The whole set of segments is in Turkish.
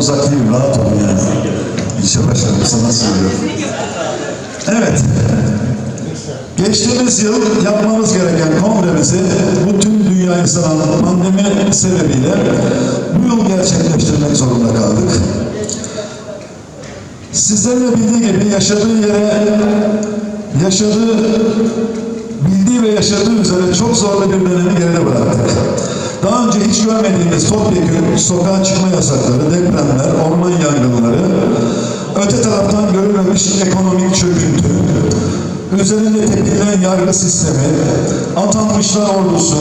uzak değilim, rahat olun yani. İlçe başkanım sana söylüyorum. Evet. Geçtiğimiz yıl yapmamız gereken kongremizi bu tüm dünyayı saran pandemi sebebiyle bu yıl gerçekleştirmek zorunda kaldık. Sizlerin de bildiği gibi yaşadığı yere, yaşadığı, bildiği ve yaşadığı üzere çok zorlu bir dönemi geride bıraktık. Daha önce hiç görmediğimiz topyekun sokağa çıkma yasakları, depremler, orman yangınları, öte taraftan görülmemiş ekonomik çöküntü, üzerinde tepkilen yargı sistemi, atanmışlar ordusu,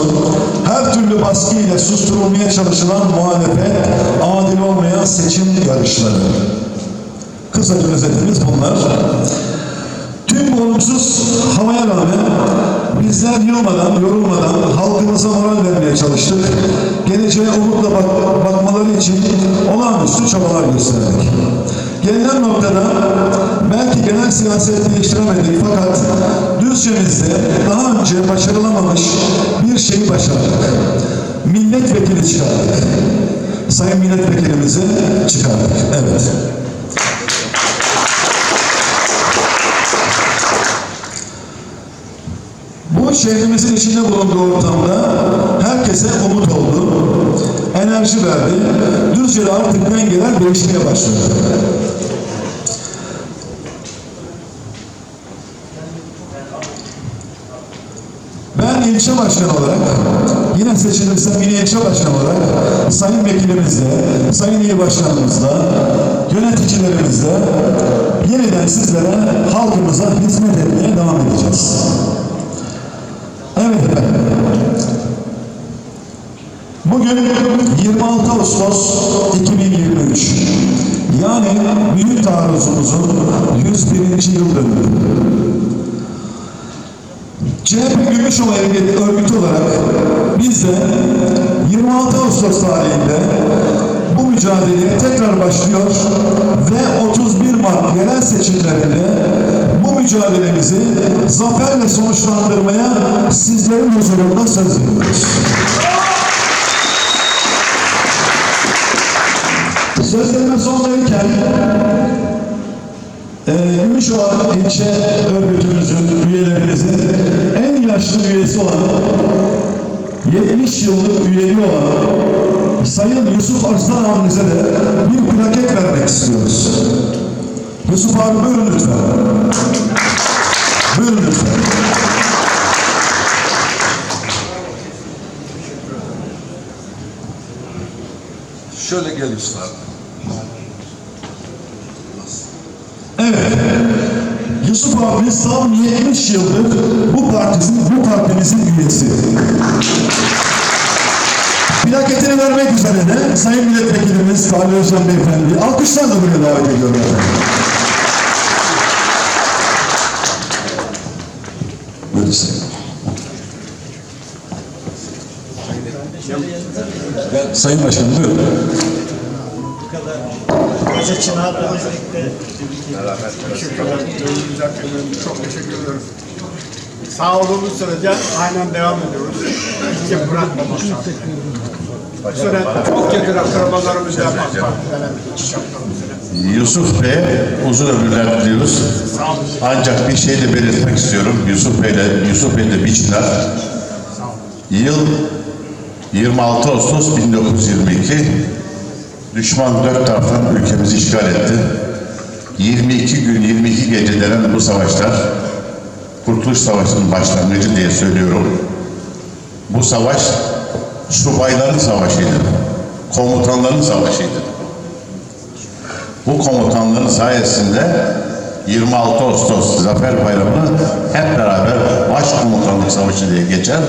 her türlü baskı ile susturulmaya çalışılan muhalefet, adil olmayan seçim yarışları. Kısaca özetimiz bunlar. Tüm bu olumsuz havaya rağmen bizler yılmadan, yorulmadan halkımıza moral vermeye çalıştık. Geleceğe umutla bak- bakmaları için olağanüstü çabalar gösterdik. Gelinen noktada belki genel siyaset değiştiremedik fakat Düzce'mizde daha önce başarılamamış bir şeyi başardık. Milletvekili çıkardık. Sayın milletvekilimizi çıkardık. Evet. Bu şehrimizin içinde bulunduğu ortamda herkese umut oldu, enerji verdi. Düzce'de artık dengeler değişmeye başladı. Ben ilçe başkanı olarak, yine seçilirsem yine ilçe başkanı olarak sayın vekilimizle, sayın il başkanımızla, yöneticilerimizle yeniden sizlere, halkımıza hizmet etmeye devam edeceğiz. Evet efendim. Bugün 26 Ağustos 2023. Yani büyük taarruzumuzun 101. yıl dönümü. CHP Gümüşova Örgütü olarak biz de 26 Ağustos tarihinde bu mücadeleye tekrar başlıyor ve 31 Mart yerel seçimlerinde bu mücadelemizi zaferle sonuçlandırmaya sizlerin huzurunda söz veriyoruz. Sözlerime son verirken ee, Gümüşova ilçe örgütümüzün, üyelerimizin en yaşlı üyesi olan, 70 yıllık üyeliği olan Sayın Yusuf Arslan abimize de bir plaket vermek istiyoruz. Yusuf abi buyurun lütfen. Buyurun lütfen. Şöyle gel Yusuf abi. Evet. Yusuf abimiz tam 70 yıldır bu partimizin, bu partimizin üyesi. Plaketini vermek üzere de Sayın Milletvekilimiz Salih Özcan Beyefendi alkışlarla buraya davet ediyorum. efendim. Buyurun Sayın. Başkanım buyurun. Hoca Çınar'la birlikte Teşekkürler. Çok teşekkür ederim. Sağ olduğumuz sürece aynen devam ediyoruz. Hiç bırakmamak lazım. Bu sene çok yakın akrabalarımız da Yusuf Bey'e uzun ömürler diliyoruz. Ancak bir şey de belirtmek istiyorum. Yusuf Bey'le Yusuf Bey de Biçinar. Yıl 26 Ağustos 1922. Düşman dört taraftan ülkemizi işgal etti. 22 gün 22 gece denen bu savaşlar Kurtuluş Savaşı'nın başlangıcı diye söylüyorum. Bu savaş subayların savaşıydı. Komutanların savaşıydı. Bu komutanların sayesinde 26 Ağustos Zafer Bayramı'nı hep beraber Başkomutanlık Savaşı diye geçer.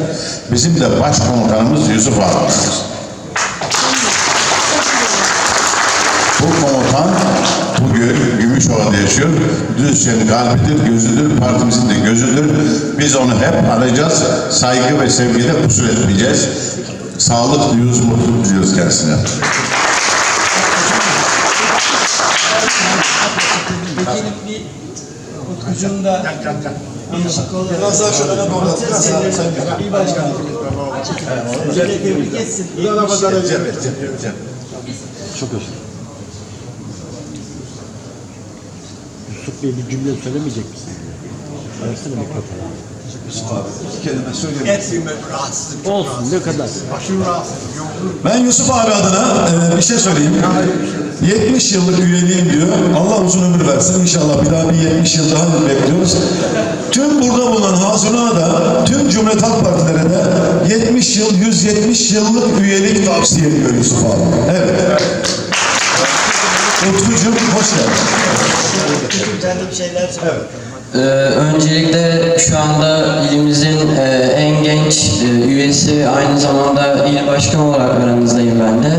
Bizim de başkomutanımız Yusuf abimiz. Bu komutan bugün Gümüşova'da yaşıyor. Düzce'nin kalbidir, gözüdür, partimizin de gözüdür. Biz onu hep arayacağız. Saygı ve sevgiyle kusur etmeyeceğiz. Sağlık diliyoruz, mutluluk diliyoruz kendisine. Vekilim bir ucunda değişik olur. Biraz daha şöyle doğru. Biraz daha sayın Bir başkanım. Hoca tebrik etsin. Ramazan önce. Çok özür Yusuf Bey bir cümle söylemeyecek misin? Arasana mikrofonu. Yusuf abi bir kelime söyleyeyim. Ettiğime rahatsızlık. Olsun ne kadar. Başım rahatsız. Yorgunum. Ben Yusuf abi adına e, bir şey söyleyeyim. 70 yıllık üyeliğim diyor. Allah uzun ömür versin. İnşallah bir daha bir 70 yıl daha bekliyoruz. Tüm burada bulunan Hazun'a da, tüm Cumhuriyet Halk Partilere de 70 yıl, 170 yıllık üyelik tavsiye ediyor Yusuf abi. Evet. Utkucuğum hoş geldin. Bir şeyler söyle. Ee, öncelikle şu anda ilimizin e, en genç e, üyesi aynı zamanda il başkanı olarak aramızdayım ben de.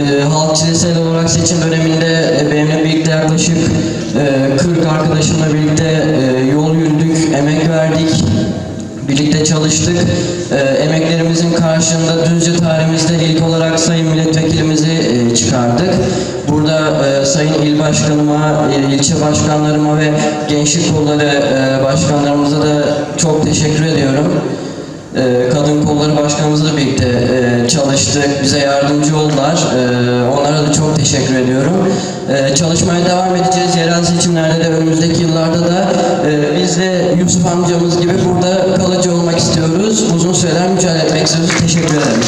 E, halkçı liseli olarak seçim döneminde e, benimle birlikte yaklaşık e, 40 arkadaşımla birlikte e, yol yürüdük, emek verdik. Birlikte çalıştık. Ee, emeklerimizin karşılığında Düzce tarihimizde ilk olarak Sayın Milletvekilimizi e, çıkardık. Burada e, Sayın İl Başkanıma, e, ilçe başkanlarıma ve Gençlik Kolları e, başkanlarımıza da çok teşekkür ediyorum. E, Kadın Kolları Başkanımızla birlikte e, çalıştık, bize yardımcı oldular. E, onlara da çok teşekkür ediyorum. E, çalışmaya devam edeceğiz. Yerel seçimlerde de önümüzdeki yıllarda da e, biz de Yusuf amcamız gibi burada kalıcı olmak istiyoruz. Uzun süreler mücadele etmek istiyoruz. Teşekkür ederim.